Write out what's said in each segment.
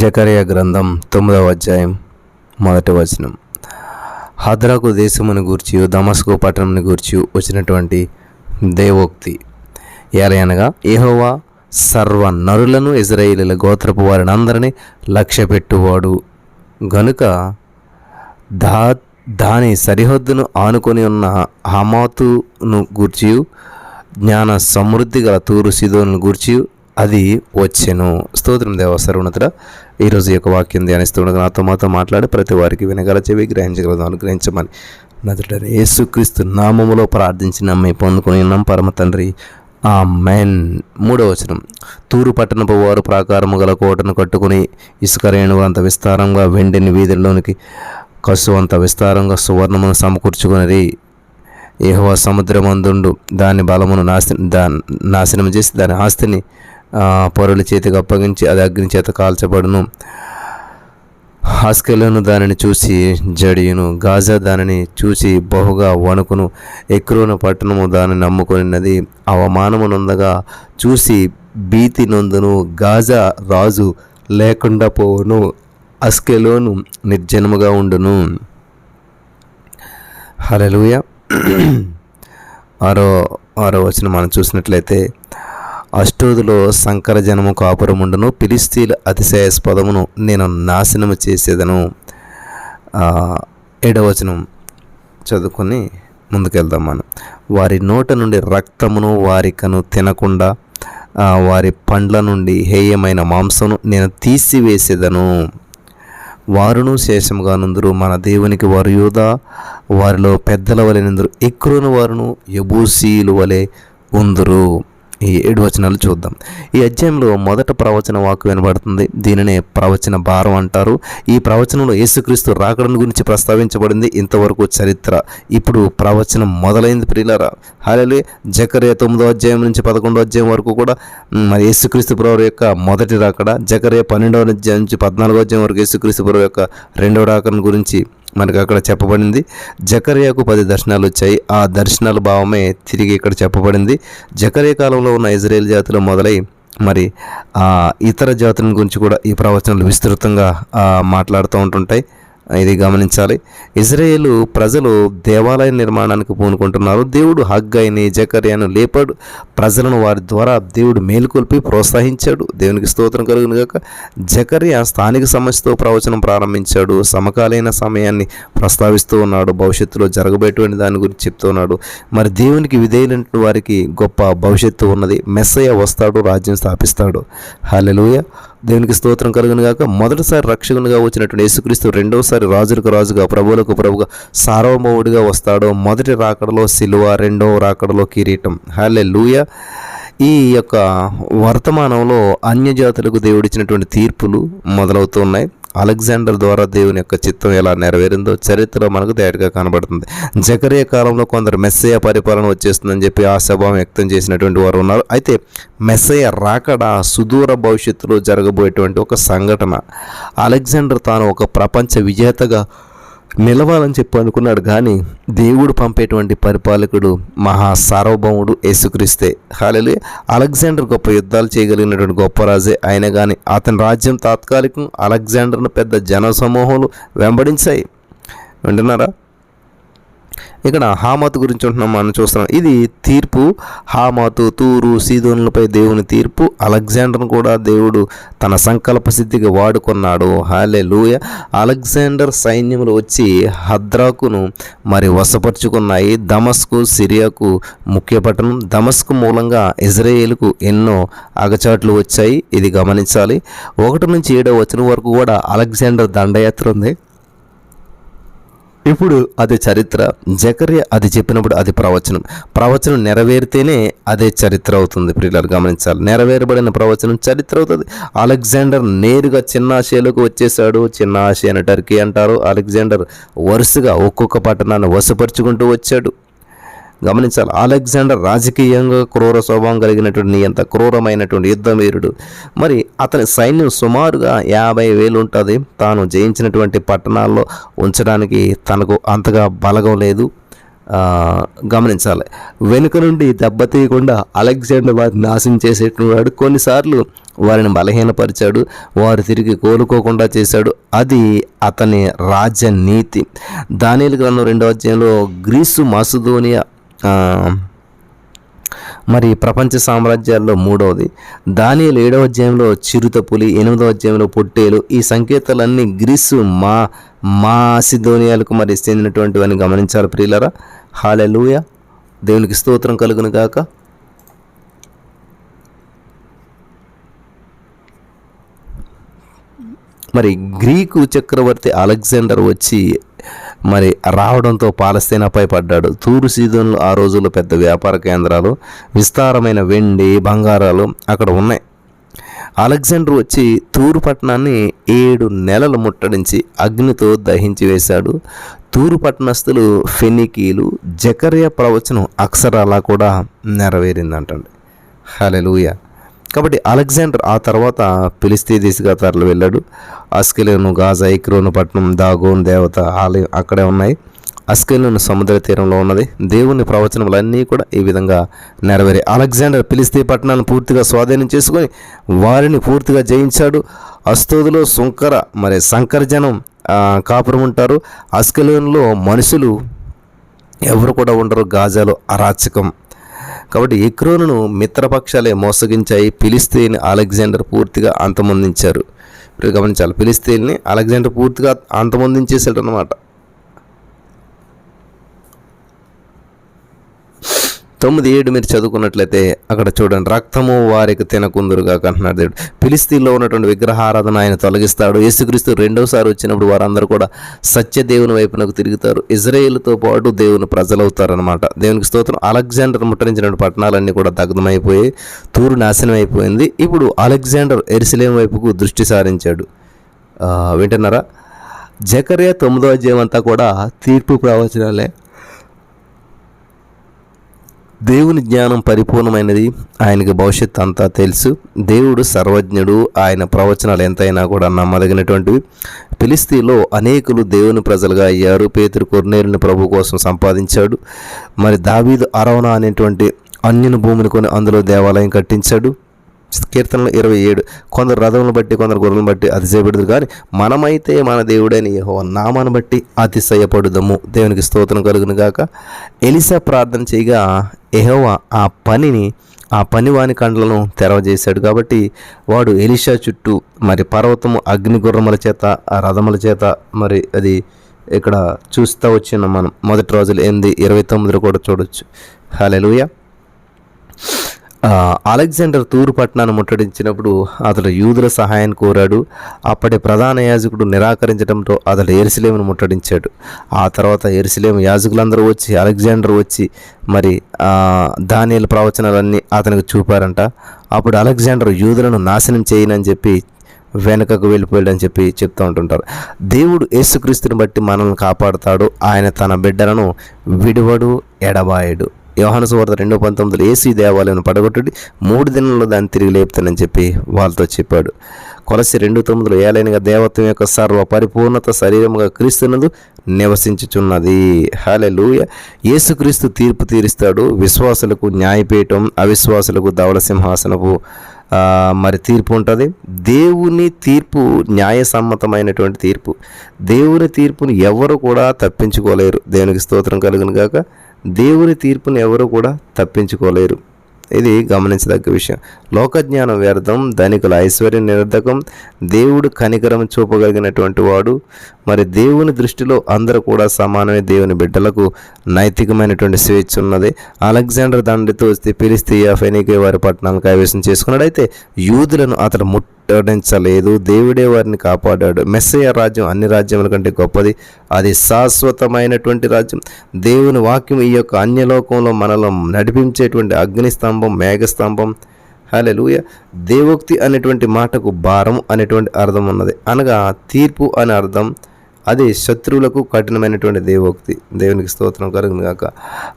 జకరియా గ్రంథం తొమ్మిదవ అధ్యాయం మొదటి వచనం. హద్రాకు దేశమును గూర్చి దమస్కు పట్టణంను గూర్చి వచ్చినటువంటి దేవోక్తి. ఏలయనగా ఏహోవా సర్వ నరులను ఇజ్రాయిలీల గోత్రపు వారిని అందరినీ లక్ష్య పెట్టువాడు గనుక దా దాని సరిహద్దును ఆనుకొని ఉన్న హమాతును గూర్చి జ్ఞాన సమృద్ధి గల తూరు సిదోను గూర్చి అది వచ్చెను. స్తోత్రం దేవ సర్వనతుడ ఈరోజు ఈ యొక్క వాక్యం ధ్యానిస్తుండగా నాతో మాతో మాట్లాడి ప్రతి వారికి వినగల చెవి గ్రహించగలదు అనుగ్రహించమని. నదుడని యేసుక్రీస్తు నామములో ప్రార్థించి నమ్మి పొందుకుని ఉన్నాం పరమ తండ్రి. ఆ మెన్ మూడవ వచనం. తూరు పట్టణపు వారు ప్రాకారము గల కోటను కట్టుకుని ఇసుక రేణువు అంత విస్తారంగా వెండిని వీధుల్లోనికి కసు అంత విస్తారంగా సువర్ణమును సమకూర్చుకుని ఏహో సముద్రమందుండు. దాని బలమును నాశ దా నాశనం చేసి దాని ఆస్తిని పరుల చేతికి అప్పగించి అది అగ్ని చేత కాల్చబడును. హాస్కెలను దానిని చూసి జడియును. గాజా దానిని చూసి బహుగా వణుకును. ఎక్రోన పట్టణము దానిని నమ్ముకొనిన్నది అవమానము నొందగా చూసి భీతి నొందును. గాజా రాజు లేకుండా పోవును. అస్కెలోను నిర్జనముగా ఉండును. హలలుయ ఆరో ఆరో వచ్చిన మనం చూసినట్లయితే అష్టోదులో సంకర జనము కాపురముండును పిలిస్తీల అతిశయాస్పదమును నేను నాశనము చేసేదను. ఏడవచనం చదువుకొని ముందుకెళ్దాం మనం. వారి నోట నుండి రక్తమును వారికను తినకుండా వారి పండ్ల నుండి హేయమైన మాంసమును నేను తీసివేసేదను. వారును శేషముగానుందరు మన దేవునికి వారు యూదా వారిలో పెద్దల వలె నుందురు ఎక్కువను వారును యబూసీలు వలె ఉందరు. ఈ ఏడు వచనాలు చూద్దాం. ఈ అధ్యాయంలో మొదట ప్రవచన వాక్కు వినబడుతుంది. దీనినే ప్రవచన భారం అంటారు. ఈ ప్రవచనంలో యేసుక్రీస్తు రాకడం గురించి ప్రస్తావించబడింది. ఇంతవరకు చరిత్ర. ఇప్పుడు ప్రవచనం మొదలైంది ప్రియులరా. హాలే జకరియా తొమ్మిదో అధ్యాయం నుంచి పదకొండో అధ్యాయం వరకు కూడా మరి యేసుక్రీస్తు ప్రభు యొక్క మొదటి రాకడ జకరియా పన్నెండవ అధ్యాయం నుంచి పద్నాలుగో అధ్యాయం వరకు యేసుక్రీస్తు ప్రభు యొక్క రెండవ రాకడం గురించి మనకు అక్కడ చెప్పబడింది. జకర్యాకు పది దర్శనాలు వచ్చాయి. ఆ దర్శనాల భావమే తిరిగి ఇక్కడ చెప్పబడింది. జకరియా కాలంలో ఉన్న ఇజ్రాయేల్ జాతులు మొదలై మరి ఇతర జాతుల గురించి కూడా ఈ ప్రవచనాలు విస్తృతంగా మాట్లాడుతూ ఉంటుంటాయి. ఇది గమనించాలి. ఇజ్రాయేల్ ప్రజలు దేవాలయ నిర్మాణానికి పూనుకుంటున్నారు. దేవుడు హగ్గైని జకర్యాను లేపాడు ప్రజలను వారి ద్వారా దేవుడు మేలుకొల్పి ప్రోత్సహించాడు. దేవునికి స్తోత్రం కలుగును గాక. జకర్య స్థానిక సమస్యతో ప్రవచనం ప్రారంభించాడు. సమకాలీన సమయాన్ని ప్రస్తావిస్తూ ఉన్నాడు. భవిష్యత్తులో జరగబోయేటువంటి దాని గురించి చెప్తూ ఉన్నాడు. మరి దేవునికి విధేయులైన వారికి గొప్ప భవిష్యత్తు ఉన్నది. మెస్సయ్య వస్తాడు రాజ్యం స్థాపిస్తాడు. హల్లెలూయ. దేవునికి స్తోత్రం కలుగును గాక. మొదటిసారి రక్షకునిగా వచ్చినటువంటి యేసుక్రీస్తు రెండవసారి రాజులకు రాజుగా ప్రభువులకు ప్రభుగా సార్వభౌముడిగా వస్తాడో మొదటి రాకడలో సిలువ రెండవ రాకడలో కిరీటం. హలే ఈ యొక్క వర్తమానంలో అన్యజాతులకు దేవుడిచ్చినటువంటి తీర్పులు మొదలవుతున్నాయి. అలెగ్జాండర్ ద్వారా దేవుని యొక్క చిత్తం ఎలా నెరవేరిందో చరిత్ర మనకు తేటగా కనబడుతుంది. జకరియా కాలంలో కొందరు మెస్సయ పరిపాలన వచ్చేస్తుందని చెప్పి ఆశాభావం వ్యక్తం చేసినటువంటి వారు ఉన్నారు. అయితే మెస్సయ రాకడ సుదూర భవిష్యత్తులో జరగబోయేటువంటి ఒక సంఘటన. అలెగ్జాండర్ తాను ఒక ప్రపంచ విజేతగా నిలవాలని చెప్పి అనుకున్నాడు కానీ దేవుడు పంపేటువంటి పరిపాలకుడు మహా సార్వభౌముడు యేసుక్రీస్తే. హాలలే అలెగ్జాండర్ గొప్ప యుద్ధాలు చేయగలిగినటువంటి గొప్ప రాజే ఆయన కానీ అతని రాజ్యం తాత్కాలికం అలెగ్జాండర్ను పెద్ద జన సమూహాలు వెంబడించాయి. వింటున్నారా? ఇక్కడ హామాతు గురించి ఉంటున్నాం మనం చూస్తున్నాం. ఇది తీర్పు. హామాతు తూరు సీదోనులపై దేవుని తీర్పు. అలెగ్జాండర్ను కూడా దేవుడు తన సంకల్ప సిద్ధికి వాడుకున్నాడు. హాలే లూయ అలెగ్జాండర్ సైన్యములు వచ్చి హద్రాకును మరి వశపరుచుకున్నాయి. దమస్కు సిరియాకు ముఖ్య పట్టణం. దమస్కు మూలంగా ఇజ్రాయేల్కు ఎన్నో అగచాట్లు వచ్చాయి. ఇది గమనించాలి. ఒకటి నుంచి ఏడో వచ్చిన వరకు కూడా అలెగ్జాండర్ దండయాత్ర ఉంది. ఇప్పుడు అది చరిత్ర. జకర్య అది చెప్పినప్పుడు అది ప్రవచనం. ప్రవచనం నెరవేరితేనే అదే చరిత్ర అవుతుంది. ప్రియులారు గమనించాలి. నెరవేరబడిన ప్రవచనం చరిత్ర అవుతుంది. అలెగ్జాండర్ నేరుగా చిన్న ఆసియాలోకి వచ్చేసాడు. చిన్న ఆసియా అని టర్కీ అంటారు. అలెగ్జాండర్ వరుసగా ఒక్కొక్క పట్టణాన్ని వశపరుచుకుంటూ వచ్చాడు. గమనించాలి. అలెగ్జాండర్ రాజకీయంగా క్రూర స్వభావం కలిగినటువంటి ఎంత క్రూరమైనటువంటి యుద్ధవీరుడు మరి అతని సైన్యం సుమారుగా యాభై వేలు ఉంటుంది. తాను జయించినటువంటి పట్టణాల్లో ఉంచడానికి తనకు అంతగా బలగం లేదు. గమనించాలి. వెనుక నుండి దెబ్బతీయకుండా అలెగ్జాండర్ వారిని నాశనం చేసేటున్నాడు కొన్నిసార్లు వారిని బలహీనపరిచాడు. వారు తిరిగి కోలుకోకుండా చేశాడు. అది అతని రాజనీతి. దానిలు గ్రంథం రెండవ అధ్యాయంలో గ్రీసు మసుదోనియా మరి ప్రపంచ సామ్రాజ్యాల్లో మూడవది. దానియలు ఏడవ అధ్యాయంలో చిరుతపులి ఎనిమిదవ అధ్యాయంలో పొట్టేలు. ఈ సంకేతాలన్నీ గ్రీసు మా మాసిధోనియాలకు మరి చెందినటువంటివని గమనించాలి ప్రియులరా. హాలెలూయ. దేవునికి స్తోత్రం కలుగును గాక. మరి గ్రీకు చక్రవర్తి అలెగ్జాండర్ వచ్చి మరి రావడంతో పాలస్తీనాపై పడ్డాడు. తూరు సీజన్లు ఆ రోజుల్లో పెద్ద వ్యాపార కేంద్రాలు విస్తారమైన వెండి బంగారాలు అక్కడ ఉన్నాయి. అలెగ్జాండర్ వచ్చి తూరు పట్టణాన్ని ఏడు నెలలు ముట్టడించి అగ్నితో దహించి వేశాడు. తూరు పట్టణస్థులు ఫెనికీలు జకర్య ప్రవచనం అక్షరాలా కూడా నెరవేరిందంటండి. హలెలుయా కాబట్టి అలెగ్జాండర్ ఆ తర్వాత పిలిస్తే దిశగా తరలి వెళ్ళాడు. అస్కెలను గాజా ఇక్రోను పట్టణం దాగోన్ దేవత ఆలయం అక్కడే ఉన్నాయి. అస్కెలోను సముద్ర తీరంలో ఉన్నది. దేవుని ప్రవచనములన్నీ కూడా ఈ విధంగా నెరవేరాయి అలెగ్జాండర్ పిలిస్తే పట్టణాన్ని పూర్తిగా స్వాధీనం చేసుకొని వారిని పూర్తిగా జయించాడు. అస్తోదులో సుంకర మరి సంకరజనం కాపురం ఉంటారు. అస్కెలోన్లో మనుషులు ఎవరు కూడా ఉండరు. గాజాలో అరాచకం. కాబట్టి ఎక్రోనును మిత్రపక్షాలే మోసగించాయి. ఫిలిస్తీన్ అలెగ్జాండర్ పూర్తిగా అంతమొందించారు. ఇప్పుడు గమనించాలి ఫిలిస్తీన్ని అలెగ్జాండర్ పూర్తిగా అంతమొందించేసాడు అనమాట తొమ్మిది ఏడు మీరు చదువుకున్నట్లయితే అక్కడ చూడండి రక్తము వారికి తినకుందురుగా అంటున్నాడు దేవుడు. పిలిస్తీన్లో ఉన్నటువంటి విగ్రహారాధన ఆయన తొలగిస్తాడు. యేసుక్రీస్తు రెండోసారి వచ్చినప్పుడు వారందరూ కూడా సత్య దేవుని వైపునకు తిరుగుతారు. ఇజ్రాయేల్తో పాటు దేవుని ప్రజలవుతారనమాట దేవునికి స్తోత్రం. అలెగ్జాండర్ ముట్టరించిన పట్టణాలన్నీ కూడా దగ్ధమైపోయి తూరు నాశనం అయిపోయింది. ఇప్పుడు అలెగ్జాండర్ ఎరిసలేం వైపుకు దృష్టి సారించాడు. వింటున్నారా? జకర్యా తొమ్మిదో అధ్యాయం అంతా కూడా తీర్పు ప్రవచనాలే. దేవుని జ్ఞానం పరిపూర్ణమైనది. ఆయనకి భవిష్యత్ అంతా తెలుసు. దేవుడు సర్వజ్ఞుడు. ఆయన ప్రవచనాలు ఎంతైనా కూడా నమ్మదగినటువంటివి. ఫిలిస్తీన్లో అనేకులు దేవుని ప్రజలుగా అయ్యారు. పేతురు కొర్నేరుని ప్రభు కోసం సంపాదించాడు. మరి దావీదు అరవణ అనేటువంటి అన్యుని భూమిని కొని అందులో దేవాలయం కట్టించాడు. కీర్తనలు ఇరవై ఏడు. కొందరు రథములను బట్టి కొందరు గొర్రెలను బట్టి అతిశయపడదు కానీ మనమైతే మన దేవుడైన యహో నామాను బట్టి అతిశయపడుదము. దేవునికి స్తోత్రం కలుగును గాక. ఎలిసా ప్రార్థన చేయగా ఎహోవా ఆ పనిని ఆ పనివాని కండ్లను తెరవజేశాడు. కాబట్టి వాడు ఎలిషా చుట్టూ మరి పర్వతము అగ్ని గుర్రముల చేత ఆ రథముల చేత మరి అది ఇక్కడ చూస్తూ వచ్చిన మనం. మొదటి రోజులు ఎనిమిది ఇరవై తొమ్మిదిలో కూడా చూడొచ్చు. హల్లెలూయా. అలెగ్జాండర్ తూరు పట్టణాన్ని ముట్టడించినప్పుడు అతడు యూదుల సహాయాన్ని కోరాడు. అప్పటి ప్రధాన యాజకుడు నిరాకరించడంతో అతడు ఎరుసలేమును ముట్టడించాడు. ఆ తర్వాత ఎరుసలేము యాజకులందరూ వచ్చి అలెగ్జాండర్ వచ్చి మరి దానియల ప్రవచనాలన్నీ అతనికి చూపారంట. అప్పుడు అలెగ్జాండర్ యూదులను నాశనం చేయనని చెప్పి వెనుకకు వెళ్ళిపోయాడని చెప్పి చెప్తూ ఉంటుంటారు. దేవుడు యేసుక్రీస్తుని బట్టి మనల్ని కాపాడుతాడు. ఆయన తన బిడ్డలను విడువడు ఎడబాయడు. యోహాను సువార్త రెండో పంతొమ్మిదిలో ఏసీ దేవాలయం పడగొట్టుడి మూడు దినాల్లో దాన్ని తిరిగి లేపుతానని చెప్పి వాళ్ళతో చెప్పాడు. కొలసి రెండు తొమ్మిదిలో ఏలైనగా దేవత్వం యొక్క సర్వ పరిపూర్ణత శరీరముగా క్రీస్తునందు నివసించుచున్నది. హల్లెలూయ. యేసుక్రీస్తు తీర్పు తీరుస్తాడు. విశ్వాసులకు న్యాయపీఠం అవిశ్వాసులకు ధవల సింహాసనపు మరి తీర్పు ఉంటుంది. దేవుని తీర్పు న్యాయసమ్మతమైనటువంటి తీర్పు. దేవుని తీర్పును ఎవరు కూడా తప్పించుకోలేరు. దేవునికి స్తోత్రం కలుగును గాక. దేవుని తీర్పును ఎవరు కూడా తప్పించుకోలేరు. ఇది గమనించదగ్గ విషయం. లోకజ్ఞానం వ్యర్థం ధనికుల ఐశ్వర్యం నిరర్ధకం దేవుడు కనికరం చూపగలిగినటువంటి వాడు. మరి దేవుని దృష్టిలో అందరూ కూడా సమానమే దేవుని బిడ్డలకు నైతికమైనటువంటి స్వేచ్ఛ ఉన్నది. అలెగ్జాండర్ దండితో వస్తే పిలిస్తీయ ఫెనికే వారి పట్టణాలను కైవేశం చేసుకున్నాడైతే యూదులను అతడు ముట్టడించలేదు. దేవుడే వారిని కాపాడాడు. మెస్సయ్య రాజ్యం అన్ని రాజ్యముల కంటే గొప్పది. అది శాశ్వతమైనటువంటి రాజ్యం. దేవుని వాక్యం ఈ యొక్క అన్యలోకంలో మనలో నడిపించేటువంటి అగ్నిస్తంభం మేఘస్తంభం హలెలుయ దేవోక్తి అనేటువంటి మాటకు భారం అనేటువంటి అర్థం ఉన్నది. అనగా తీర్పు అనే అర్థం. అది శత్రువులకు కఠినమైనటువంటి దేవోక్తి. దేవునికి స్తోత్రం కలుగును గాక.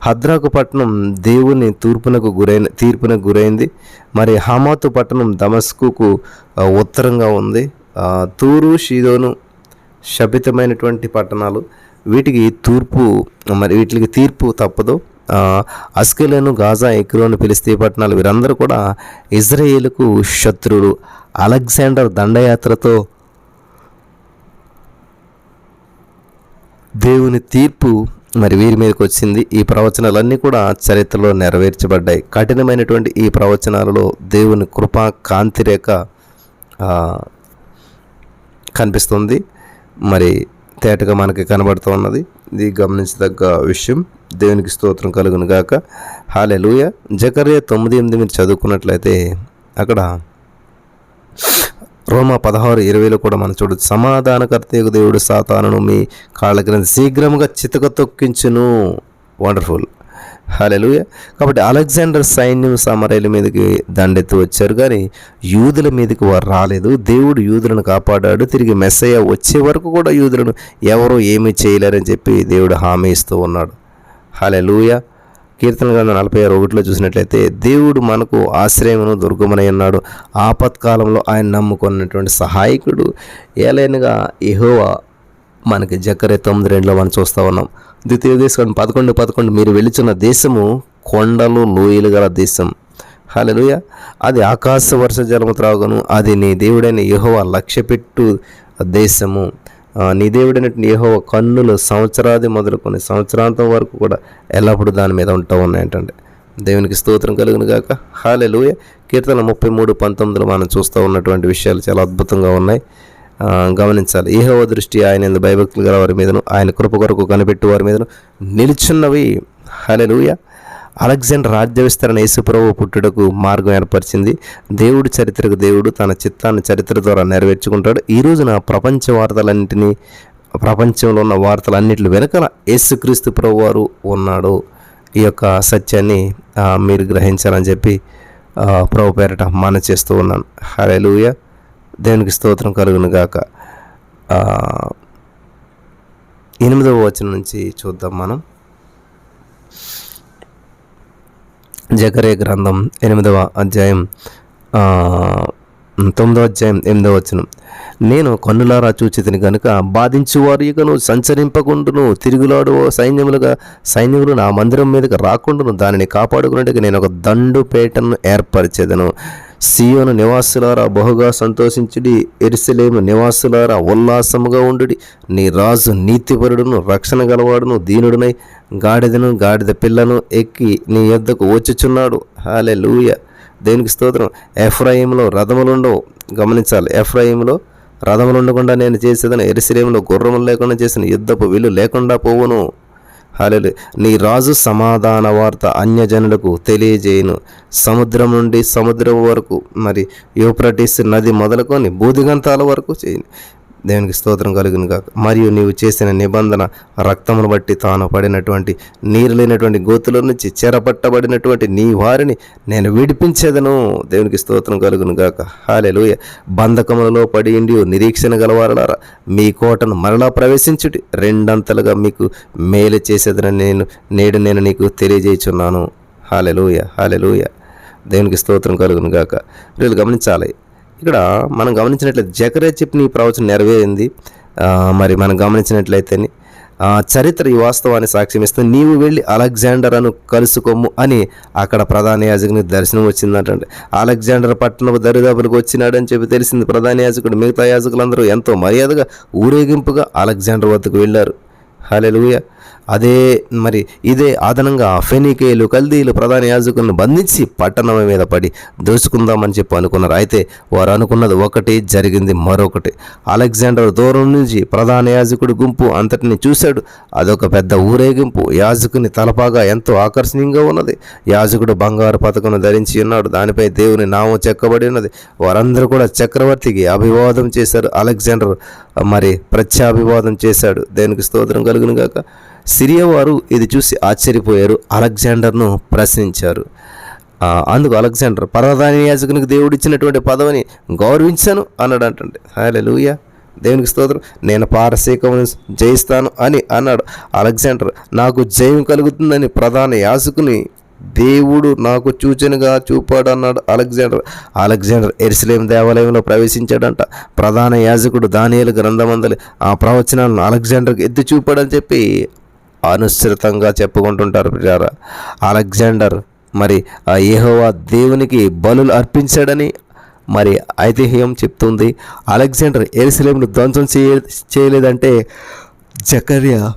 హద్రాకు పట్టణం దేవుని తూర్పునకు గురైన తీర్పునకు గురైంది. మరి హమాతు పట్టణం దమస్కుకు ఉత్తరంగా ఉంది. తూరు షీదోను శపితమైనటువంటి పట్టణాలు. వీటికి తూర్పు మరి వీటికి తీర్పు తప్పదు. అస్కెలను గాజా ఎక్రోను ఫిలిస్తీ పట్టణాలు వీరందరూ కూడా ఇజ్రాయేల్కు శత్రువులు అలెగ్జాండర్ దండయాత్రతో దేవుని తీర్పు మరి వీరి మీదకి వచ్చింది. ఈ ప్రవచనాలన్నీ కూడా చరిత్రలో నెరవేర్చబడ్డాయి. కఠినమైనటువంటి ఈ ప్రవచనాలలో దేవుని కృపా కాంతిరేఖ కనిపిస్తుంది. మరి తేటగా మనకి కనబడుతూ ఉన్నది. ఇది గమనించదగ్గ విషయం. దేవునికి స్తోత్రం కలుగును గాక. హాలే లూయ జకర్య తొమ్మిది ఎనిమిది మీరు చదువుకున్నట్లయితే అక్కడ రోమా పదహారు ఇరవైలో కూడా మనం చూడొచ్చు. సమాధానకర్త దేవుడు సాతానును మీ కాళ్ళ క్రింద శీఘ్రముగా చితక తొక్కించును. వండర్ఫుల్. హల్లెలూయా. కాబట్టి అలెగ్జాండర్ సైన్యం సమరయ్యల మీదకి దండెత్తి వచ్చారు. కానీ యూదుల మీదకి వారు రాలేదు. దేవుడు యూదులను కాపాడాడు. తిరిగి మెస్సయ్య వచ్చే వరకు కూడా యూదులను ఎవరూ ఏమీ చేయలేరని చెప్పి దేవుడు హామీ ఇస్తూ ఉన్నాడు. హల్లెలూయా. కీర్తన గ్రంథం నలభై ఆరు ఒకటిలో చూసినట్లయితే దేవుడు మనకు ఆశ్రయమును దుర్గమనై ఉన్నాడు. ఆపత్కాలంలో ఆయన నమ్ముకున్నటువంటి సహాయకుడు ఏలైనగా ఎహోవా మనకి జక్కరే తొమ్మిది రెండులో మనం చూస్తూ ఉన్నాం. ద్వితీయ దేశం పదకొండు పదకొండు మీరు వెళ్ళిచున్న దేశము కొండలు లోయలు గల దేశం. హాలలుయ అది ఆకాశ వర్ష జలము త్రాగును. అది నీ దేవుడైన యహోవ లక్ష్యపెట్టు దేశము. నీ దేవుడైనటువంటి యహోవ కన్నులు సంవత్సరాది మొదలుకొని సంవత్సరాంతం వరకు కూడా ఎల్లప్పుడూ దాని మీద ఉంటా ఉన్నాయంటండి. దేవునికి స్తోత్రం కలుగును గాక. హాలెలుయ కీర్తన ముప్పై మూడు పంతొమ్మిదిలో మనం చూస్తూ ఉన్నటువంటి విషయాలు చాలా అద్భుతంగా ఉన్నాయి. గమనించాలి. ఏహో దృష్టి ఆయన ఎందు భయభక్తులు గల వారి మీదను ఆయన కృప కొరకు కనిపెట్టు వారి మీదను నిలుచున్నవి. హలెలుయ అలెగ్జాండర్ రాజ్య విస్తరణ యేసుప్రభు పుట్టుటకు మార్గం ఏర్పరిచింది. దేవుడు చరిత్రకు దేవుడు తన చిత్తాన్ని చరిత్ర ద్వారా నెరవేర్చుకుంటాడు. ఈ రోజున ప్రపంచ వార్తలన్నింటినీ ప్రపంచంలో ఉన్న వార్తలన్నింటి వెనుకల యేసుక్రీస్తు ప్రభు వారు ఉన్నాడు. ఈ యొక్క సత్యాన్ని మీరు గ్రహించాలని చెప్పి ప్రభు పేరట మన చేస్తూ ఉన్నాను. హల్లెలూయా. దేవునికి స్తోత్రం కలుగును గాక ఎనిమిదవ వచనం నుంచి చూద్దాం మనం. జకరే గ్రంథం ఎనిమిదవ అధ్యాయం తొమ్మిదవ అధ్యాయం ఎనిమిదవ వచనం. నేను కన్నులారా చూచితిని కనుక బాధించువారు ఇకను సంచరింపకుండును తిరుగులాడు సైన్యములుగా సైన్యములు నా మందిరం మీదకి రాకుండాను దానిని కాపాడుకున్నట్టుగా నేను ఒక దండు పేటను ఏర్పరిచేదను. సియోను నివాసులారా బహుగా సంతోషించుడి. ఎరుసలేము నివాసులారా ఉల్లాసముగా ఉండుడి. నీ రాజు నీతిపరుడును రక్షణ గలవాడును దీనుడునై గాడిదను గాడిద పిల్లను ఎక్కి నీ యొద్దకు వచ్చుచున్నాడు. హాలే లూయ దేనికి స్తోత్రం. ఎఫ్రాయింలో రథములుండవు. గమనించాలి. ఎఫ్రాయింలో రథములు ఉండకుండా నేను చేసేదని. ఎరుసలేములో గుర్రములు లేకుండా చేసిన యుద్ధపు విల్లు లేకుండా పోవును. హల్లెలూయా. నీ రాజు సమాధాన వార్త అన్యజనులకు తెలియజేయను. సముద్రం నుండి సముద్రం వరకు మరి యూప్రటిస్ నది మొదలుకొని బూదిగంతాల వరకు చేయను. దేవునికి స్తోత్రం కలుగును కాక మరియు నీవు చేసిన నిబంధన రక్తమును బట్టి తాను పడినటువంటి నీరు లేనటువంటి గోతుల నుంచి చెరపట్టబడినటువంటి నీ వారిని నేను విడిపించేదను. దేవునికి స్తోత్రం కలుగును గాక. హాలెలూయ బంధకములలో పడి ఇండి నిరీక్షణ గలవారలారా మీ కోటను మరలా ప్రవేశించుటి రెండంతలుగా మీకు మేలు చేసేదని నేను నేడు నేను నీకు తెలియజేయుచున్నాను. హాలెలుయ హాలెలుయ దేవునికి స్తోత్రం కలుగును గాక. వీళ్ళు గమనించాలి. ఇక్కడ మనం గమనించినట్లయితే జకరే చెప్పిన ఈ ప్రవచనం నెరవేరింది. మరి మనం గమనించినట్లయితే చరిత్ర ఈ వాస్తవాన్ని సాక్ష్యం ఇస్తుంది. నీవు వెళ్ళి అలెగ్జాండర్ అను కలుసుకోము అని అక్కడ ప్రధాన యాజకుని దర్శనం వచ్చిందంటే అలెగ్జాండర్ పట్టణపు దరిదాపులకు వచ్చినాడని చెప్పి తెలిసింది ప్రధాన యాజకుడు. మిగతా యాజకులందరూ ఎంతో మర్యాదగా ఊరేగింపుగా అలెగ్జాండర్ వద్దకు వెళ్ళారు. హల్లెలూయా! అదే మరి ఇదే అదనంగా ఫెనికేలు కల్దీలు ప్రధాన యాజకులను బంధించి పట్టణం మీద పడి దోచుకుందామని చెప్పి అనుకున్నారు. అయితే వారు అనుకున్నది ఒకటి జరిగింది మరొకటి. అలెగ్జాండర్ దూరం నుంచి ప్రధాన యాజకుడి గుంపు అంతటిని చూశాడు. అదొక పెద్ద ఊరేగింపు. యాజకుని తలపాగా ఎంతో ఆకర్షణీయంగా ఉన్నది. యాజకుడు బంగారు పథకను ధరించి ఉన్నాడు. దానిపై దేవుని నామం చెక్కబడి ఉన్నది. వారందరూ కూడా చక్రవర్తికి అభివాదం చేశారు అలెగ్జాండర్. మరి ప్రత్యాభివాదం చేశాడు. దేవునికి స్తోత్రం కలుగును గాక. సిరియా వారు ఇది చూసి ఆశ్చర్యపోయారు. అలెగ్జాండర్ను ప్రశ్నించారు. అందుకు అలెగ్జాండర్ పర్వదాని యాజకునికి దేవుడు ఇచ్చినటువంటి పదవిని గౌరవించాను అన్నాడు అంటే లూయా దేవునికి స్తోత్రం. నేను పారసీకమును జయిస్తాను అని అన్నాడు. అలెగ్జాండర్ నాకు జయం కలుగుతుందని ప్రధాన యాజకుని దేవుడు నాకు సూచనగా చూపాడు అన్నాడు అలెగ్జాండర్. అలెగ్జాండర్ ఎరుసలేం దేవాలయంలో ప్రవేశించాడంట. ప్రధాన యాజకుడు దానియలు గ్రంథమందలి ఆ ప్రవచనాలను అలెగ్జాండర్కి ఎత్తి చూపాడని చెప్పి అనుసృతంగా చెప్పుకుంటుంటారు ప్రజారా అలెగ్జాండర్ మరి ఆ ఏహోవా దేవునికి బలులు అర్పించాడని మరి ఐతిహ్యం చెప్తుంది. అలెగ్జాండర్ ఎరుసలేంను ధ్వంసం చేయ చేయలేదంటే జకర్య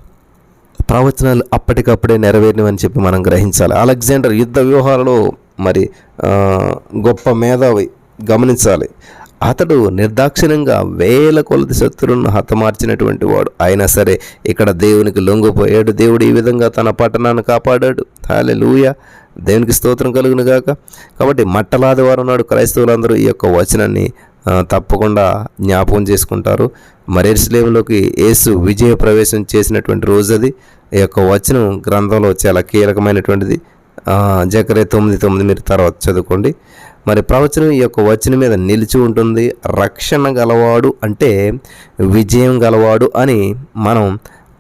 ప్రవచనాలు అప్పటికప్పుడే నెరవేరినవని చెప్పి మనం గ్రహించాలి. అలెగ్జాండర్ యుద్ధ వ్యూహాలలో మరి గొప్ప మేధావి గమనించాలి. అతడు నిర్దాక్షిణ్యంగా వేల కొలది శత్రులను హతమార్చినటువంటి వాడు. అయినా సరే ఇక్కడ దేవునికి లొంగిపోయాడు. దేవుడు ఈ విధంగా తన పట్టణాన్ని కాపాడాడు. హాలే లూయ దేవునికి స్తోత్రం కలుగును గాక. కాబట్టి మట్టలాదివారం నాడు క్రైస్తవులందరూ ఈ యొక్క వచనాన్ని తప్పకుండా జ్ఞాపకం చేసుకుంటారు. మరేస్లేంలోకి యేసు విజయ ప్రవేశం చేసినటువంటి రోజు అది ఈ యొక్క వచనం గ్రంథంలో చాలా కీలకమైనటువంటిది. జకరే తొమ్మిది తొమ్మిది మీరు తర్వాత చదువుకోండి. మరి ప్రవచనం ఈ యొక్క వచనం మీద నిలిచి ఉంటుంది. రక్షణ గలవాడు అంటే విజయం గలవాడు అని మనం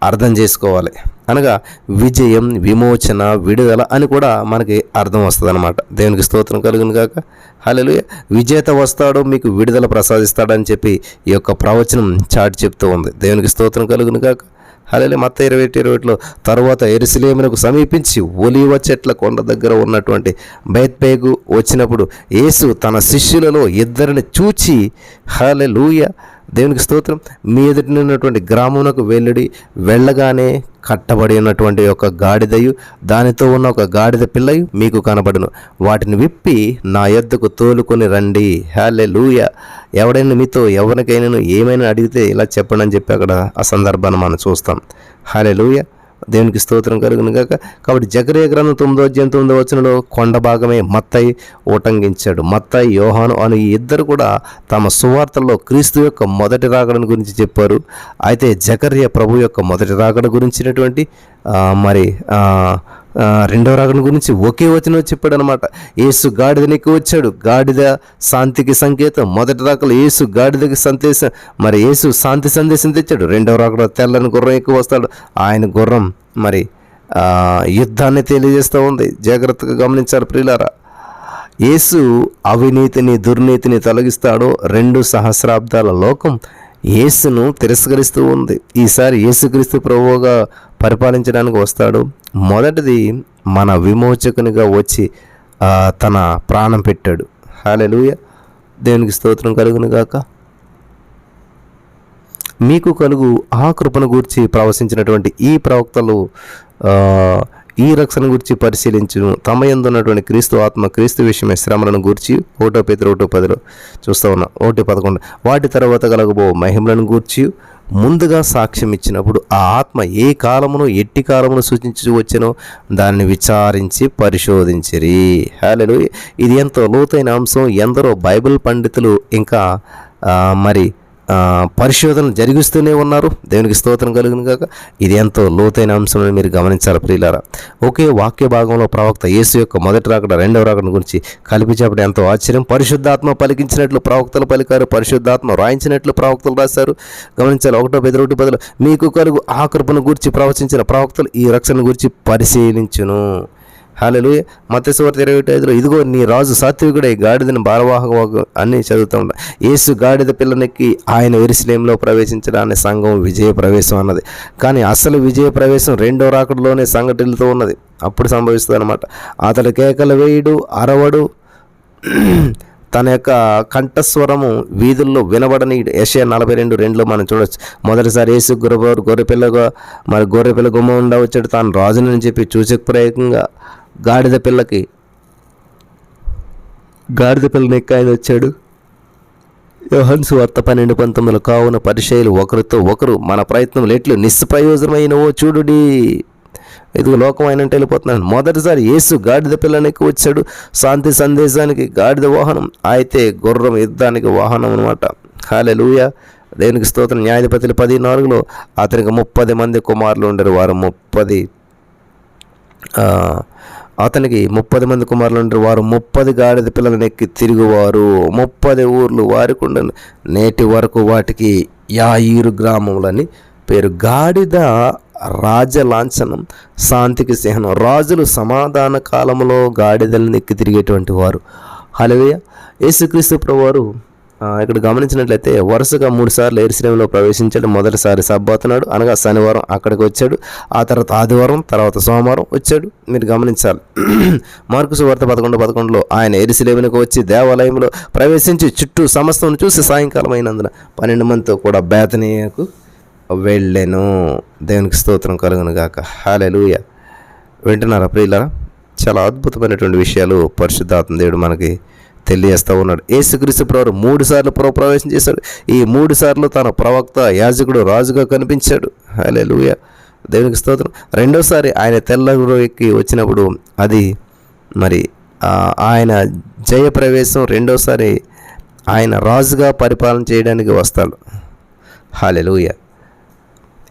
అర్థం చేసుకోవాలి. అనగా విజయం విమోచన విడుదల అని కూడా మనకి అర్థం వస్తుంది అనమాట దేవునికి స్తోత్రం కలుగును కాక హలో విజేత వస్తాడు మీకు విడుదల ప్రసాదిస్తాడని చెప్పి ఈ యొక్క ప్రవచనం చాటి చెప్తూ ఉంది. దేవునికి స్తోత్రం కలుగును కాక హలే మత్త ఇరవై ఒకటి ఇరవై ఒకటిలో తర్వాత ఎరుసలేమునకు సమీపించి ఒలివ చెట్ల కొండ దగ్గర ఉన్నటువంటి బైత్పేగు వచ్చినప్పుడు యేసు తన శిష్యులలో ఇద్దరిని చూచి హలే లూయ దేవునికి స్తోత్రం. మీ ఎదుటి ఉన్నటువంటి గ్రామమునకు వెళ్ళడి వెళ్ళగానే కట్టబడి ఉన్నటువంటి ఒక గాడిదయు దానితో ఉన్న ఒక గాడిద పిల్లయు మీకు కనబడును. వాటిని విప్పి నా యొద్దకు తోలుకొని రండి. హ్యాలే లూయ ఎవడైనా మీతో ఎవరికైనా ఏమైనా అడిగితే ఇలా చెప్పండి అని చెప్పి అక్కడ ఆ సందర్భాన్ని మనం చూస్తాం. హ్యాలే లూయ దేవునికి స్తోత్రం కలుగును గాక. కాబట్టి జకరే గ్రంథం తొమ్మిదో అధ్యాయం తొమ్మిదో వచనంలో కొండ భాగమే మత్తయి ఓటంగించాడు మత్తయి యోహాను అని ఇద్దరు కూడా తమ సువార్తల్లో క్రీస్తు యొక్క మొదటి రాకడను గురించి చెప్పారు. అయితే జకర్య ప్రభు యొక్క మొదటి రాకడ గురించినటువంటి మరి రెండవ రాకడ గురించి ఒకే వచనం చెప్పాడు అనమాట యేసు గాడిదనికి వచ్చాడు. గాడిద శాంతికి సంకేతం. మొదటి రాకలు యేసు గాడిదకి సందేశం. మరి యేసు శాంతి సందేశం తెచ్చాడు. రెండవ రాకడ తెల్లని గుర్రం ఎక్కువ వస్తాడు. ఆయన గుర్రం మరి యుద్ధాన్ని తెలియజేస్తూ ఉంది. జాగ్రత్తగా గమనించారు ప్రియులారా. యేసు అవినీతిని దుర్నీతిని తొలగిస్తాడు రెండు సహస్రాబ్దాల లోకం యేసును తిరస్కరిస్తూ ఉంది. ఈసారి యేసుక్రీస్తు ప్రభువుగా పరిపాలించడానికి వస్తాడు. మొదటిది మన విమోచకునిగా వచ్చి తన ప్రాణం పెట్టాడు. హాలెలుయ. దేవునికి స్తోత్రం కలుగును గాక మీకు కలుగు ఆ కృపను గూర్చి ప్రవశించినటువంటి ఈ ప్రవక్తలు ఈ రక్షణ గురించి పరిశీలించును. తమ ఎందున్నటువంటి క్రీస్తు ఆత్మ క్రీస్తు విషయమే శ్రమలను గూర్చి ఒకటో పేదరు ఒకటో పదిలో చూస్తూ ఉన్నా ఒకటి పదకొండు. వాటి తర్వాత కలగబో మహిమలను గూర్చి ముందుగా సాక్ష్యం ఇచ్చినప్పుడు ఆ ఆత్మ ఏ కాలమును ఎట్టి కాలమును సూచించి వచ్చినో దాన్ని విచారించి పరిశోధించిరి. హలో ఇది ఎంతో లోతైన అంశం. ఎందరో బైబిల్ పండితులు ఇంకా మరి పరిశోధనలు జరిగిస్తూనే ఉన్నారు. దేవునికి స్తోత్రం కలుగును కాక ఇది ఎంతో లోతైన అంశం అని మీరు గమనించాలి ప్రియులారా. ఒకే వాక్య భాగంలో ప్రవక్త యేసు యొక్క మొదటి రాకడ రెండవ రాకడ గురించి కలిపి చెప్పడం ఎంతో ఆశ్చర్యం. పరిశుద్ధాత్మ పలికించినట్లు ప్రవక్తలు పలికారు పరిశుద్ధాత్మ రాయించినట్లు ప్రవక్తలు రాశారు. గమనించాలి ఒకటో పెద్ద ఒకటి బదులు మీకు కలుగు ఆ కృపను గురించి ప్రవచించిన ప్రవక్తలు ఈ రక్షణ గురించి పరిశీలించును. హాలలు మత్స్యవార్త ఇరవై ఒకటి ఐదులో ఇదిగో నీ రాజు సాత్వికుడై గాడిదని భారవాహక అన్ని చదువుతూ ఉంటా యేసు గాడిద పిల్లనికి ఆయన ఎరుసలేంలో ప్రవేశించడాన్ని సంఘం విజయ ప్రవేశం అన్నది. కానీ అసలు విజయ ప్రవేశం రెండో రాకడలోనే సంఘటనలతో ఉన్నది. అప్పుడు సంభవిస్తుంది అనమాట అతడు కేకలు వేయుడు అరవడు తన యొక్క కంఠస్వరము వీధుల్లో వినబడని యశయ నలభై రెండు రెండులో మనం చూడొచ్చు. మొదటిసారి యేసు గొర్రె గొర్రెపిల్లగా మరి గొర్రెపిల్ల గుమ్మ ఉండా వచ్చాడు. తాను రాజునని చెప్పి చూచకప్రయకంగా గాడిద పిల్లకి. గాడిద పిల్లని ఎక్క ఆయన వచ్చాడు. యోహన్స్ వార్త పన్నెండు పంతొమ్మిదిలో కావున పరిచయలు ఒకరితో ఒకరు మన ప్రయత్నం ఎట్లు నిస్ప్రయోజనమైనవో చూడుడి. ఇది లోకం అయినంటే వెళ్ళిపోతున్నాను మొదటిసారి యేసు గాడిద పిల్లనికి వచ్చాడు. శాంతి సందేశానికి గాడిద వాహనం అయితే గుర్రం యుద్ధానికి వాహనం అనమాట హాలెలూయ దేవునికి స్తోత్రం. న్యాయాధిపతులు పది నాలుగులో అతనికి ముప్పది మంది కుమారులు ఉండరు. వారు ముప్పది అతనికి ముప్పది మంది కుమారులు ఉండరు. వారు ముప్పది గాడిద పిల్లలను ఎక్కి తిరుగువారు. ముప్పది ఊర్లు వారికి నేటి వరకు వాటికి యాయిరు గ్రామములని పేరు. గాడిద రాజలాంఛనం శాంతికి చిహ్నం రాజులు సమాధాన కాలంలో గాడిదలను ఎక్కి తిరిగేటువంటి వారు. హలవేయ యేసుక్రీస్తు ప్రభువారు ఇక్కడ గమనించినట్లయితే వరుసగా మూడు సార్లు ఎరుశ్రేమిలో ప్రవేశించాడు. మొదటిసారి సబ్బాతున్నాడు అనగా శనివారం అక్కడికి వచ్చాడు. ఆ తర్వాత ఆదివారం తర్వాత సోమవారం వచ్చాడు. మీరు గమనించాలి. మార్కుసు వార్త పదకొండు పదకొండులో ఆయన ఎరుసలేమునికి వచ్చి దేవాలయంలో ప్రవేశించి చుట్టూ సమస్తను చూసి సాయంకాలం అయినందున పన్నెండు మందితో కూడా బేతనీయకు వెళ్ళాను. దేవునికి స్తోత్రం కలుగును గాక. హాలెలుయ వింటున్నారా ప్రియులారా? చాలా అద్భుతమైనటువంటి విషయాలు పరిశుద్ధాత్మ దేవుడు మనకి తెలియజేస్తూ ఉన్నాడు. ఏసుక్రీస్తు ప్రభు మూడు సార్లు ప్రవేశం చేశాడు. ఈ మూడు సార్లు తన ప్రవక్త యాజకుడు రాజుగా కనిపించాడు. హాలెలూయ దేవునికి స్తోత్రం. రెండోసారి ఆయన తెల్ల వచ్చినప్పుడు అది మరి ఆయన జయ ప్రవేశం రెండోసారి ఆయన రాజుగా పరిపాలన చేయడానికి వస్తాడు. హాలెలూయ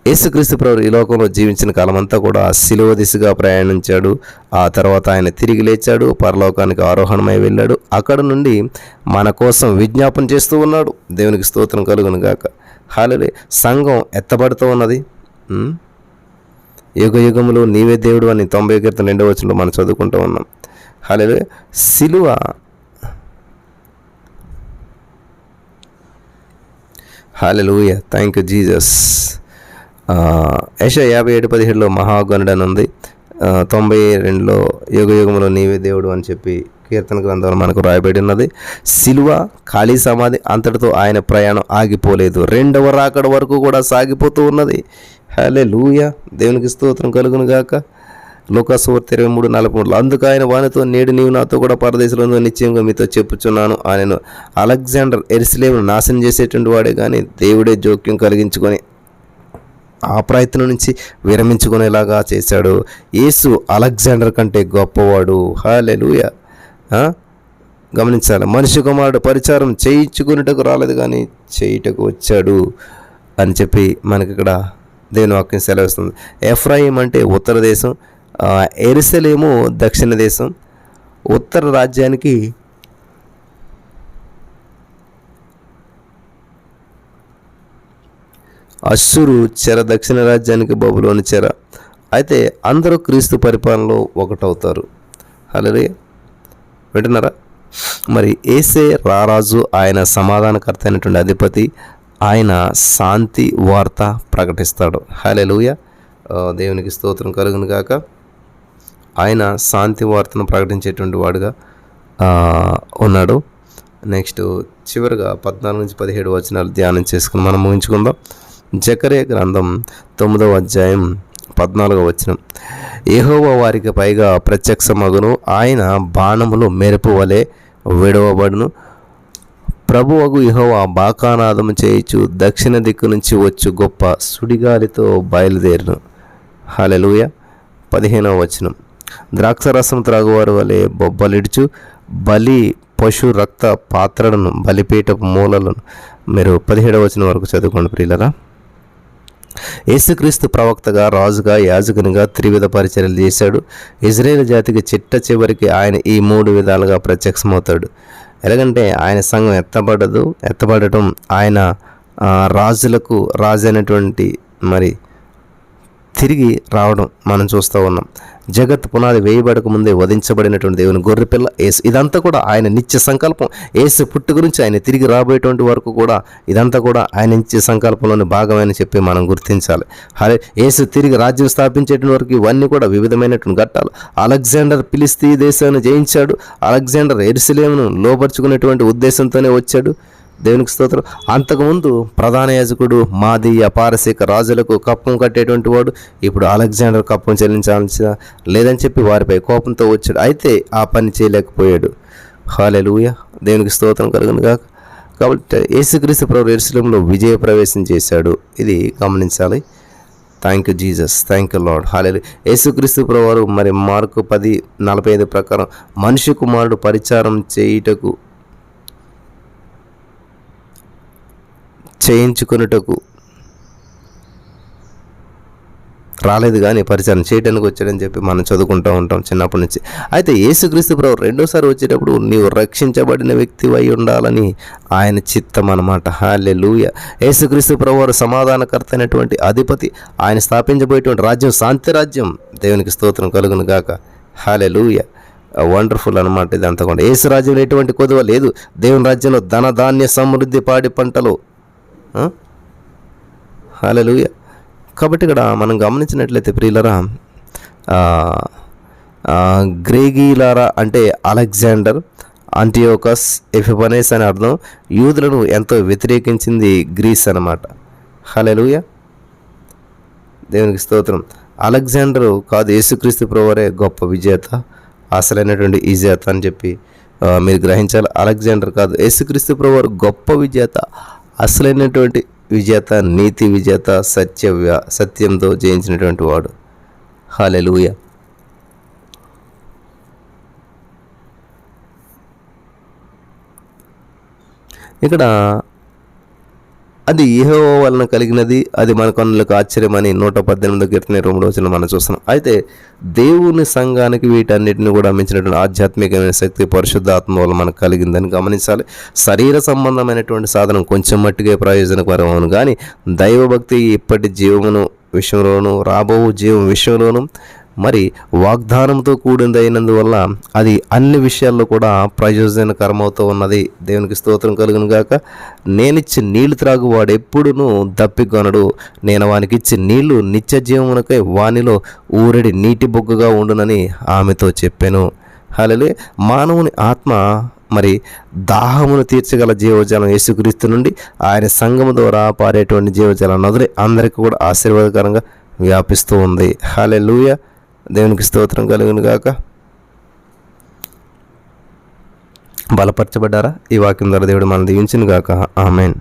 యేసుక్రీస్తు ప్రభు ఈ లోకంలో జీవించిన కాలమంతా కూడా శిలువ దిశగా ప్రయాణించాడు. ఆ తర్వాత ఆయన తిరిగి లేచాడు పరలోకానికి ఆరోహణమై వెళ్ళాడు. అక్కడ నుండి మన కోసం విజ్ఞాపన చేస్తూ ఉన్నాడు. దేవునికి స్తోత్రం కలుగును గాక. హాలే సంఘం ఎత్తబడుతూ ఉన్నది. యుగ యుగములు నీవే దేవుడు అని తొంభై క్రితం రెండో వచనంలో మనం చదువుకుంటూ ఉన్నాం. హాలే శిలువ హాలెలూయ. థ్యాంక్ యూ జీజస్ యశ యాభై ఏడు పదిహేడులో మహాగణుడని అని ఉంది తొంభై రెండులో యుగ యుగములో నీవే దేవుడు అని చెప్పి కీర్తన గ్రంథంలో మనకు రాయబడి ఉన్నది. సిలువ ఖాళీ సమాధి అంతటితో ఆయన ప్రయాణం ఆగిపోలేదు. రెండవ రాకడ వరకు కూడా సాగిపోతూ ఉన్నది. హలే లూయ దేవునికి స్తోత్రం కలుగును గాక. లోకాసువర్తి ఇరవై మూడు నలభై మూడులో అందుకు ఆయన వానితో నేడు నీవు నాతో కూడా పరదేశంలో నిశ్చయంగా మీతో చెప్పుచున్నాను. ఆయన అలెగ్జాండర్ ఎరుసలేమును నాశనం చేసేటువంటి వాడే కానీ దేవుడే జోక్యం కలిగించుకొని ఆ ప్రయత్నం నుంచి విరమించుకునేలాగా చేశాడు. యేసు అలెగ్జాండర్ కంటే గొప్పవాడు. హాలెలుయ గమనించాలి. మనిషి కుమారుడు పరిచారం చేయించుకునేటకు రాలేదు కానీ చేయుటకు వచ్చాడు అని చెప్పి మనకి ఇక్కడ దేవుని వాక్యం సెలవిస్తుంది. ఎఫ్రాయిం అంటే ఉత్తర దేశం ఆ, దక్షిణ దేశం ఉత్తర రాజ్యానికి అస్సురు చెర దక్షిణ రాజ్యానికి బబులోని చెర. అయితే అందరూ క్రీస్తు పరిపాలనలో ఒకటవుతారు. అలాగే వింటున్నారా? మరి ఏసే రారాజు ఆయన సమాధానకర్త అయినటువంటి అధిపతి ఆయన శాంతి వార్త ప్రకటిస్తాడు. హలెలూయ దేవునికి స్తోత్రం కలుగును గాక. ఆయన శాంతి వార్తను ప్రకటించేటువంటి వాడుగా ఉన్నాడు. నెక్స్ట్ చివరిగా పద్నాలుగు నుంచి పదిహేడు వచనాలు ధ్యానం చేసుకుని మనం ముగించుకుందాం. జకరే గ్రంథం తొమ్మిదవ అధ్యాయం పద్నాలుగవ వచనం. ఏహోవ వారికి పైగా ప్రత్యక్ష మగును ఆయన బాణములు మెరుపు వలె విడవబడును. ప్రభువగు యెహోవా బాకానాదము చేయిచు దక్షిణ దిక్కు నుంచి వచ్చు గొప్ప సుడిగాలితో బయలుదేరును. హలెలుయ పదిహేనవ వచనం. ద్రాక్షరసం త్రాగువారు వలె బొబ్బలిడుచు బలి పశు రక్త పాత్రలను బలిపీఠపు మూలలను. మీరు పదిహేడవ వచనం వరకు చదువుకోండి ప్రియులరా. యేసుక్రీస్తు ప్రవక్తగా రాజుగా యాజకునిగా త్రివిధ పరిచర్యలు చేశాడు. ఇజ్రాయేల్ జాతికి చిట్ట చివరికి ఆయన ఈ మూడు విధాలుగా ప్రత్యక్షమవుతాడు. ఎలాగంటే ఆయన సంఘం ఎత్తబడదు. ఎత్తబడటం ఆయన రాజులకు రాజు అయినటువంటి మరి తిరిగి రావడం మనం చూస్తూ ఉన్నాం. జగత్ పునాది వేయబడక ముందే వధించబడినటువంటి దేవుని గొర్రెపిల్ల ఏసు ఇదంతా కూడా ఆయన నిత్య సంకల్పం. ఏసు పుట్టు గురించి ఆయన తిరిగి రాబోయేటువంటి వరకు కూడా ఇదంతా కూడా ఆయన నిత్య సంకల్పంలోని భాగమని చెప్పి మనం గుర్తించాలి. హరే ఏసు తిరిగి రాజ్యం స్థాపించేటువంటి వరకు ఇవన్నీ కూడా వివిధమైనటువంటి ఘట్టాలు. అలెగ్జాండర్ పిలిస్తీ దేశాన్ని జయించాడు. అలెగ్జాండర్ ఎరుసలేమును లోపరుచుకునేటువంటి ఉద్దేశంతోనే వచ్చాడు. దేవునికి స్తోత్రం. అంతకుముందు ప్రధాన యాజకుడు మాదీయ పారసీక రాజులకు కప్పం కట్టేటువంటి వాడు ఇప్పుడు అలెగ్జాండర్ కప్పం చెల్లించాల్సిన లేదని చెప్పి వారిపై కోపంతో వచ్చాడు. అయితే ఆ పని చేయలేకపోయాడు. హాలెలూయ. దేవునికి స్తోత్రం కలుగును కాక కాబట్టి యేసుక్రీస్తు ప్రభు ఎరుసలంలో విజయ ప్రవేశం చేశాడు. ఇది గమనించాలి. Thank you Jesus thank you lord హాలేలు యేసుక్రీస్తు ప్రభువారు మరి మార్కు పది నలభై ఐదు ప్రకారం మనిషి కుమారుడు పరిచారం చేయుటకు చేయించుకొనుటకు రాలేదు కానీ పరిచయం చేయడానికి వచ్చాడని చెప్పి మనం చదువుకుంటూ ఉంటాం చిన్నప్పటి నుంచి. అయితే యేసుక్రీస్తు ప్రభు రెండోసారి వచ్చేటప్పుడు నీవు రక్షించబడిన వ్యక్తి అయి ఉండాలని ఆయన చిత్తం అనమాట హాలే లూయ యేసుక్రీస్తు ప్రభు వారు సమాధానకర్త అయినటువంటి అధిపతి ఆయన స్థాపించబోయేటువంటి రాజ్యం శాంతి రాజ్యం. దేవునికి స్తోత్రం కలుగును గాక. హాలే లూయ వండర్ఫుల్ అనమాట ఇది అంతా కూడా యేసు రాజ్యంలో ఎటువంటి కొదువ లేదు. దేవుని రాజ్యంలో ధన ధాన్య సమృద్ధి పాడి పంటలు హాలూయ కాబట్టి ఇక్కడ మనం గమనించినట్లయితే ప్రియులరా గ్రేగీలారా అంటే అలెగ్జాండర్ అంటియోకస్ ఎఫిపనేస్ అని అర్థం. యూదులను ఎంతో వ్యతిరేకించింది గ్రీస్ అనమాట హలెలుయ దేవునికి స్తోత్రం. అలెగ్జాండరు కాదు యేసుక్రీస్తు ప్రవరే గొప్ప విజేత అసలైనటువంటి విజేత అని చెప్పి మీరు గ్రహించాలి. అలెగ్జాండర్ కాదు యేసుక్రీస్తు ప్రవర్ గొప్ప విజేత. అసలైనటువంటి విజేత నీతి విజేత సత్య సత్యంతో జయించినటువంటి వాడు. హాలెలూయ. ఇక్కడ అది ఏహో వలన కలిగినది అది మన కన్నులకు ఆశ్చర్యమని నూట పద్దెనిమిదో కీర్తన రెండు వచ్చిన మనం చూస్తున్నాం. అయితే దేవుని సంఘానికి వీటన్నిటిని కూడా మించినటువంటి ఆధ్యాత్మికమైన శక్తి పరిశుద్ధాత్మ వల్ల మనకు కలిగిందని గమనించాలి. శరీర సంబంధమైనటువంటి సాధనం కొంచెం మట్టుకే ప్రయోజనకరమవును కానీ దైవభక్తి ఇప్పటి జీవమును విషయంలోను రాబో జీవం విషయంలోను మరి వాగ్దానంతో కూడింది అయినందువల్ల అది అన్ని విషయాల్లో కూడా ప్రయోజనకరమవుతూ ఉన్నది. దేవునికి స్తోత్రం కలుగును గాక నేనిచ్చి నీళ్ళు త్రాగు వాడు ఎప్పుడునూ దప్పికొనడు. నేను వానికి ఇచ్చి నీళ్ళు నిత్య జీవమునకై వానిలో ఊరడి నీటి బొగ్గుగా ఉండునని ఆమెతో చెప్పాను. హలలే మానవుని ఆత్మ మరి దాహమును తీర్చగల జీవజలం యేసుక్రీస్తు నుండి ఆయన సంఘము ద్వారా పారేటువంటి జీవజలం నదులు అందరికీ కూడా ఆశీర్వాదకరంగా వ్యాపిస్తూ ఉంది. హాలే దేవునికి స్తోత్రం కలుగును గాక. బలపరచబడ్డారా? ఈ వాక్యం ద్వారా దేవుడు మనం దీవించిన గాక. ఆమెన్.